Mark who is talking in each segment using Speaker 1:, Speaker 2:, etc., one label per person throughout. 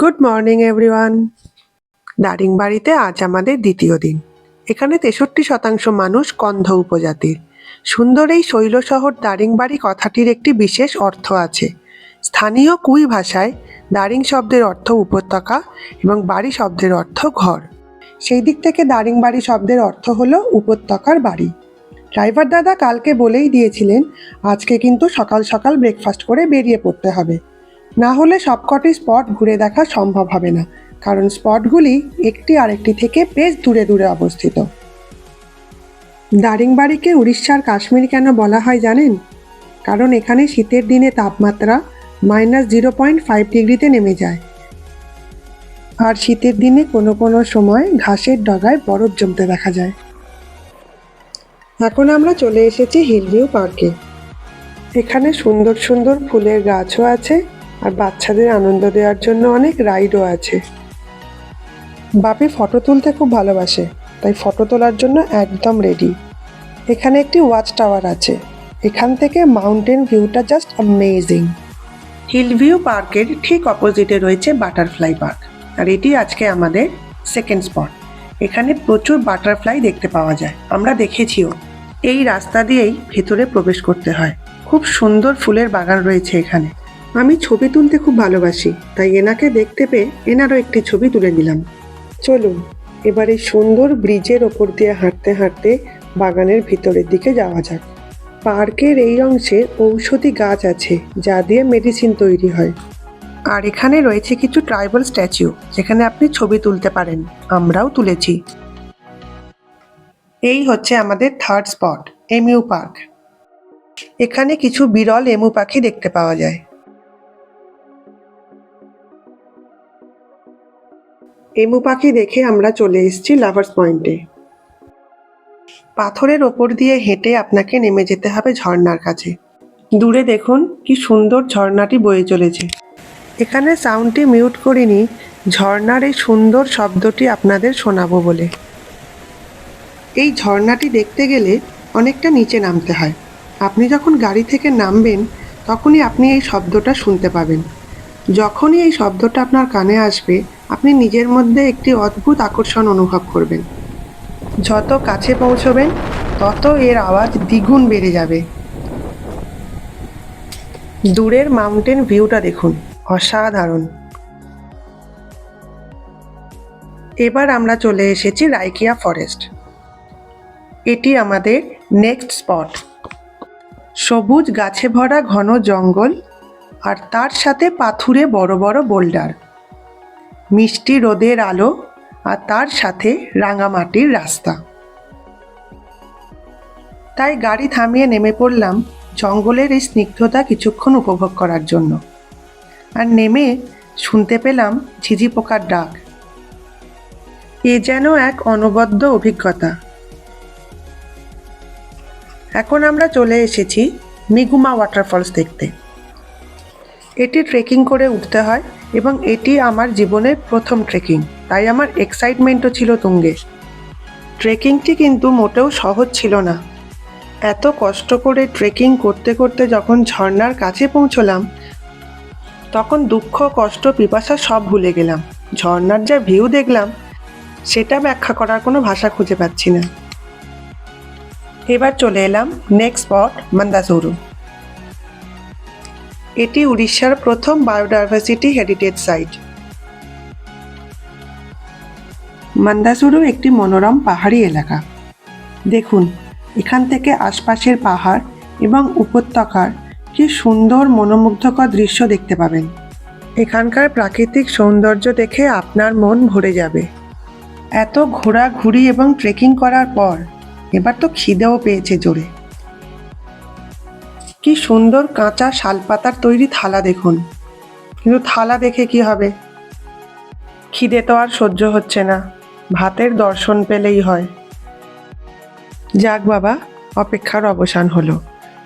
Speaker 1: Good morning everyone দারিংবাড়িতে আজ আমাদের দ্বিতীয় দিন। এখানে তেষট্টি শতাংশ মানুষ কন্ধ উপজাতির সুন্দর এই শৈল শহর দারিংবাড়ি কথাটির একটি বিশেষ অর্থ আছে। স্থানীয় কুই ভাষায় দারিং শব্দের অর্থ উপত্যকা এবং বাড়ি শব্দের অর্থ ঘর। সেই দিক থেকে দারিংবাড়ি শব্দের অর্থ হলো উপত্যকার বাড়ি। ড্রাইভার দাদা কালকে বলেই দিয়েছিলেন, আজকে কিন্তু সকাল সকাল ব্রেকফাস্ট করে বেরিয়ে পড়তে হবে। না হলে সবকটি স্পট ঘুরে দেখা সম্ভব হবে না, কারণ স্পটগুলি একটি আরেকটি থেকে বেশ দূরে দূরে অবস্থিত। দারিংবাড়িকে উড়িষ্যার কাশ্মীর কেন বলা হয় জানেন? কারণ এখানে শীতের দিনে তাপমাত্রা মাইনাস জিরো পয়েন্ট ফাইভ ডিগ্রিতে নেমে যায়। আর শীতের দিনে কোনো কোনো সময় ঘাসের ডগায় বরফ জমতে দেখা যায়। এখন আমরা চলে এসেছি হিলভিউ পার্কে। এখানে সুন্দর সুন্দর ফুলের গাছও আছে আর বাচ্চাদের আনন্দ দেওয়ার জন্য অনেক রাইডও আছে। বাপি ফটো তুলতে খুব ভালোবাসে, তাই ফটো তোলার জন্য একদম রেডি এখানে একটি ওয়াচ টাওয়ার আছে, এখান থেকে মাউন্টেন ভিউটা জাস্ট অ্যামেজিং হিল ভিউ পার্কের ঠিক অপোজিটে রয়েছে বাটারফ্লাই পার্ক আর এটি আজকে আমাদের সেকেন্ড স্পট এখানে প্রচুর বাটারফ্লাই দেখতে পাওয়া যায়, আমরা দেখেছিও। এই রাস্তা দিয়েই ভেতরে প্রবেশ করতে হয়। খুব সুন্দর ফুলের বাগান রয়েছে এখানে। আমি ছবি তুলতে খুব ভালোবাসি, তাই এনাকে দেখতে পেয়ে এনারও একটি ছবি তুলে নিলাম। চলুন, এবার এই সুন্দর ব্রিজের ওপর দিয়ে হাঁটতে হাঁটতে বাগানের ভিতরের দিকে যাওয়া যাক। পার্কের এই অংশে ঔষধি গাছ আছে, যা দিয়ে মেডিসিন তৈরি হয়। আর এখানে রয়েছে কিছু ট্রাইবাল স্ট্যাচু, যেখানে আপনি ছবি তুলতে পারেন। আমরাও তুলেছি। এই হচ্ছে আমাদের থার্ড স্পট, এমইউ পার্ক। এখানে কিছু বিরল এমু পাখি দেখতে পাওয়া যায়। এমু পাখি দেখে আমরা চলে এসেছি লাভার্স পয়েন্টে পাথরের ওপর দিয়ে হেঁটে আপনাকে নেমে যেতে হবে ঝর্ণার কাছে। দূরে দেখুন কি সুন্দর ঝর্ণাটি বয়ে চলেছে। এখানে সাউন্ডটি মিউট করিনি ঝর্ণার এই সুন্দর শব্দটি আপনাদের শোনাবো বলে। এই ঝর্ণাটি দেখতে গেলে অনেকটা নিচে নামতে হয়। আপনি যখন গাড়ি থেকে নামবেন, তখনই আপনি এই শব্দটা শুনতে পাবেন। যখনই এই শব্দটা আপনার কানে আসবে আপনি নিজের মধ্যে একটি অদ্ভুত আকর্ষণ অনুভব করবেন। যত কাছে পৌঁছবেন, তত এর আওয়াজ দ্বিগুণ বেড়ে যাবে। দূরের মাউন্টেন ভিউটা দেখুন, অসাধারণ। এবার আমরা চলে এসেছি রাইকিয়া ফরেস্ট। এটি আমাদের নেক্সট স্পট। সবুজ গাছে ভরা ঘন জঙ্গল আর তার সাথে পাথুরে বড় বড় বোল্ডার। মিষ্টি রোদের আলো আর তার সাথে রাঙামাটির রাস্তা। তাই গাড়ি থামিয়ে নেমে পড়লাম জঙ্গলের এই স্নিগ্ধতা কিছুক্ষণ উপভোগ করার জন্য। আর নেমে শুনতে পেলাম ঝিঝি পোকার ডাক। এ যেন এক অনবদ্য অভিজ্ঞতা। এখন আমরা চলে এসেছি মিগুমা ওয়াটারফলস দেখতে। এটি ট্রেকিং করে উঠতে হয় এবং এটি আমার জীবনের প্রথম ট্রেকিং তাই আমার এক্সাইটমেন্টও ছিল তুঙ্গে। ট্রেকিংটি কিন্তু মোটেও সহজ ছিল না। এত কষ্ট করে ট্রেকিং করতে করতে যখন ঝর্নার কাছে পৌঁছলাম, তখন দুঃখ, কষ্ট, পিপাসা সব ভুলে গেলাম। ঝর্নার যা ভিউ দেখলাম, সেটা ব্যাখ্যা করার কোনো ভাষা খুঁজে পাচ্ছি না। এবার চলে এলাম নেক্সট স্পট মান্দাসুরু এটি উড়িষ্যার প্রথম বায়োডাইভার্সিটি হেরিটেজ সাইট। মান্দাসুরু একটি মনোরম পাহাড়ি এলাকা। দেখুন, এখান থেকে আশপাশের পাহাড় এবং উপত্যকার কি সুন্দর মনোমুগ্ধকর দৃশ্য দেখতে পাবেন। এখানকার প্রাকৃতিক সৌন্দর্য দেখে আপনার মন ভরে যাবে। এত ঘোরাঘুরি এবং ট্রেকিং করার পর, এবার তো খিদেও পেয়েছে জোরে। কি সুন্দর কাঁচা শালপাতার তৈরি থালা দেখুন। কিন্তু থালা দেখে কি হবে? খিদে তো আর সহ্য হচ্ছে না। ভাতের দর্শন পেলেই হয়। যাক বাবা, অপেক্ষার অবসান হলো।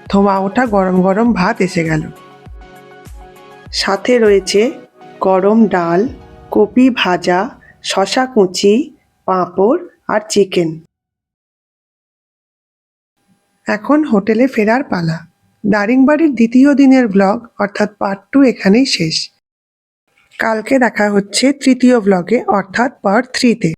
Speaker 1: ধোঁয়া ওঠা গরম গরম ভাত এসে গেল। সাথে রয়েছে গরম ডাল, কপি ভাজা, শশা কুচি, পাঁপড় আর চিকেন। এখন হোটেলে ফেরার পালা। দারিংবাড়ির দ্বিতীয় দিনের ব্লগ অর্থাৎ পার্ট টু এখানেই শেষ। কালকে দেখা হচ্ছে তৃতীয় ব্লগে অর্থাৎ পার্ট থ্রিতে